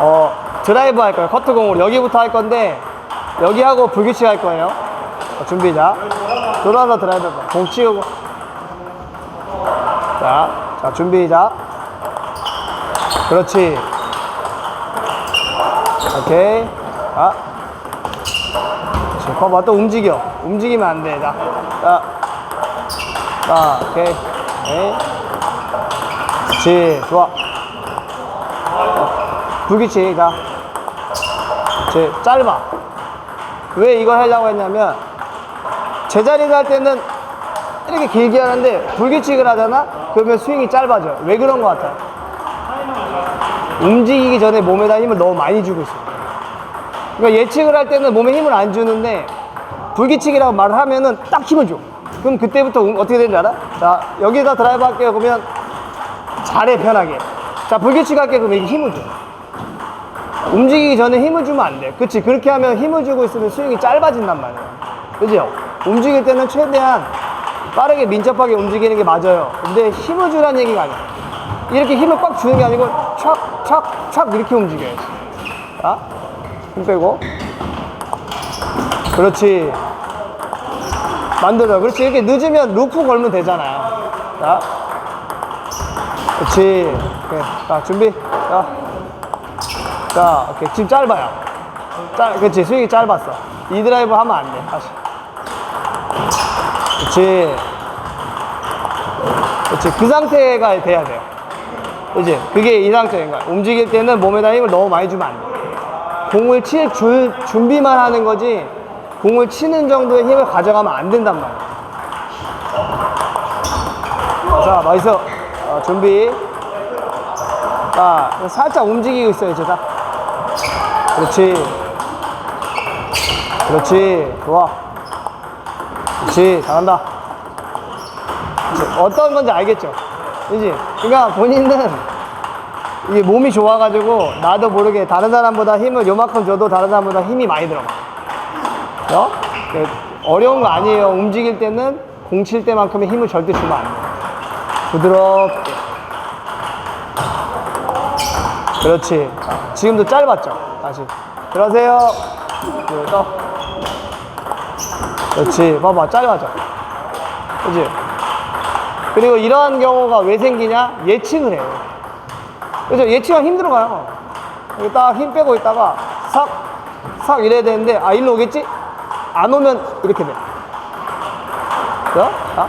어, 드라이브 할 거예요. 커트공으로. 여기부터 할 건데, 여기 하고 불규칙 할 거예요. 어, 준비, 자. 돌아서 드라이브. 공 치우고. 자, 자, 준비, 자. 그렇지. 오케이. 자. 그렇지. 봐봐, 또 움직여. 움직이면 안 돼. 자. 자. 자, 오케이. 오케이. 그렇지. 좋아. 불규칙, 자. 제 짧아. 왜 이걸 하려고 했냐면, 제자리를 할 때는 이렇게 길게 하는데, 불규칙을 하잖아? 그러면 스윙이 짧아져. 왜 그런 것 같아? 움직이기 전에 몸에다 힘을 너무 많이 주고 있어. 그러니까 예측을 할 때는 몸에 힘을 안 주는데, 불규칙이라고 말을 하면은 딱 힘을 줘. 그럼 그때부터 음- 어떻게 되는지 알아? 자, 여기다 드라이브 할게요. 그러면 잘해, 편하게. 자, 불규칙 할게. 그러면 힘을 줘. 움직이기 전에 힘을 주면 안 돼. 그치? 그렇게 하면 힘을 주고 있으면 스윙이 짧아진단 말이야. 그죠? 움직일 때는 최대한 빠르게 민첩하게 움직이는 게 맞아요. 근데 힘을 주라는 얘기가 아니야. 이렇게 힘을 꽉 주는 게 아니고 촥, 촥, 촥 이렇게 움직여야지. 자, 힘 빼고. 그렇지. 만들어. 그렇지. 이렇게 늦으면 루프 걸면 되잖아요. 자. 그렇지. 자, 준비. 자. 자, 오케이. 지금 짧아요. 짧, 그렇지. 스윙이 짧았어. 이 드라이브 하면 안 돼. 다시. 그렇지. 그렇지. 그 상태가 돼야 돼요. 그지? 그게 이 상태인 거야. 움직일 때는 몸에다 힘을 너무 많이 주면 안 돼. 공을 칠 줄, 준비만 하는 거지, 공을 치는 정도의 힘을 가져가면 안 된단 말이야. 자, 맛있어. 어, 준비. 자, 살짝 움직이고 있어요, 자. 그렇지. 그렇지. 좋아. 그렇지. 잘한다. 어떤 건지 알겠죠? 그지? 그러니까 본인은 이게 몸이 좋아가지고 나도 모르게 다른 사람보다 힘을 요만큼 줘도 다른 사람보다 힘이 많이 들어가. 어? 그 어려운 거 아니에요. 움직일 때는 공 칠 때만큼의 힘을 절대 주면 안 돼. 부드럽게. 그렇지. 자, 지금도 짧았죠? 다시. 들어세요. 그리고 또. 그렇지. 봐봐. 짧아져. 그지? 그리고 이러한 경우가 왜 생기냐? 예측을 해요. 그죠? 예측하기 힘들어가요. 여기 딱 힘 빼고 있다가 싹, 싹 이래야 되는데, 아, 일로 오겠지? 안 오면 이렇게 돼. 그죠? 자.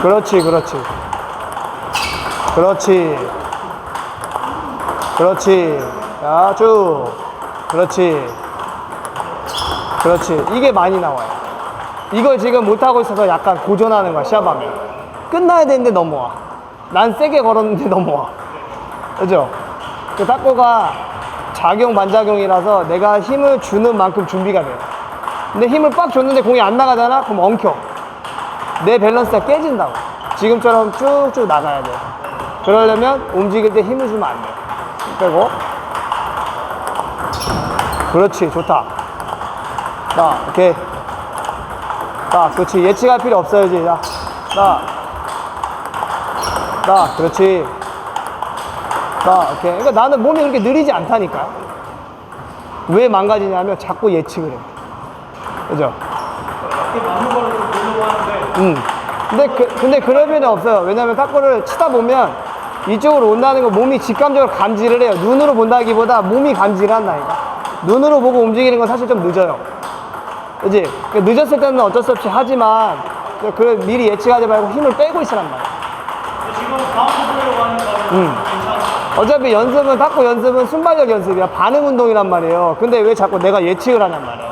그렇지, 그렇지. 그렇지. 그렇지. 자, 쭉. 그렇지. 그렇지. 이게 많이 나와요. 이걸 지금 못하고 있어서 약간 고전하는 거야, 시합하면. 끝나야 되는데 넘어와. 난 세게 걸었는데 넘어와. 그죠? 그 탁구가 작용, 반작용이라서 내가 힘을 주는 만큼 준비가 돼요. 근데 힘을 빡 줬는데 공이 안 나가잖아? 그럼 엉켜. 내 밸런스가 깨진다고. 지금처럼 쭉쭉 나가야 돼. 그러려면 움직일 때 힘을 주면 안 돼. 힘 빼고. 그렇지, 좋다. 자, 오케이. 자, 그렇지. 예측할 필요 없어요, 이제. 자, 자. 자, 그렇지. 자, 오케이. 그러니까 나는 몸이 그렇게 느리지 않다니까. 왜 망가지냐면 자꾸 예측을 해. 그죠? 음. 근데 그, 근데 그럴 필요는 없어요. 왜냐면 탁구를 치다 보면 이쪽으로 온다는 거 몸이 직감적으로 감지를 해요. 눈으로 본다기보다 몸이 감지를 한다니까. 눈으로 보고 움직이는 건 사실 좀 늦어요. 그지? 그 늦었을 때는 어쩔 수 없이 하지만 그 미리 예측하지 말고 힘을 빼고 있으란 말이야. 지금 음. 괜찮아. 어차피 연습은 탁구 연습은 순발력 연습이야 반응 운동이란 말이에요 근데 왜 자꾸 내가 예측을 하냔 말이야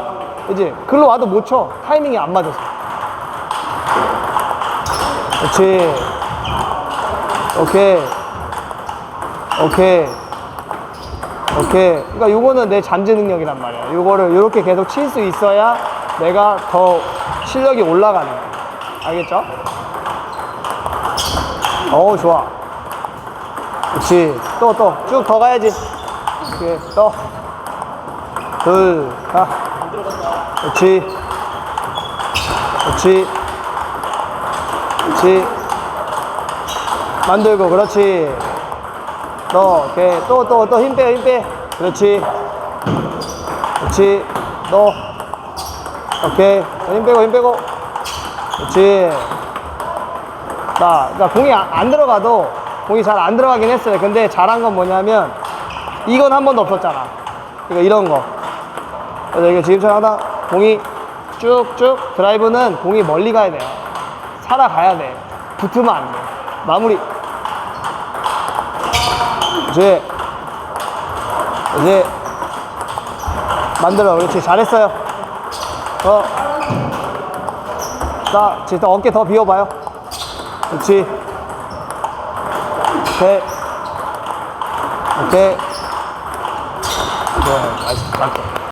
그지 글로 와도 못 쳐 타이밍이 안 맞아서 그렇지 오케이 오케이 오케이 그러니까 요거는 내 잠재 능력이란 말이야 요거를 이렇게 계속 칠 수 있어야 내가 더 실력이 올라가는 거야 알겠죠? 어우 좋아 그렇지. 또, 또. 쭉 더 가야지. 오케이. 또. 둘, 가. 그렇지. 그렇지. 그렇지. 만들고, 그렇지. 너, 오케이. 또, 또, 또 힘 빼, 힘 빼. 그렇지. 그렇지. 너. 오케이. 더힘 빼고, 힘 빼고. 그렇지. 자, 그러니까 공이 안, 안 들어가도 공이 잘 안 들어가긴 했어요. 근데 잘한 건 뭐냐면 이건 한 번도 없었잖아. 이거 이런 거. 그래서 이거 지금처럼 하다 공이 쭉쭉 드라이브는 공이 멀리 가야 돼요. 살아가야 돼. 붙으면 안 돼. 마무리. 이제 이제 만들어. 그렇지. 잘했어요. 어. 자, 지금 어깨 더 비워봐요. 그렇지. 오케이. 오케이. 네, 나이스. 맞죠.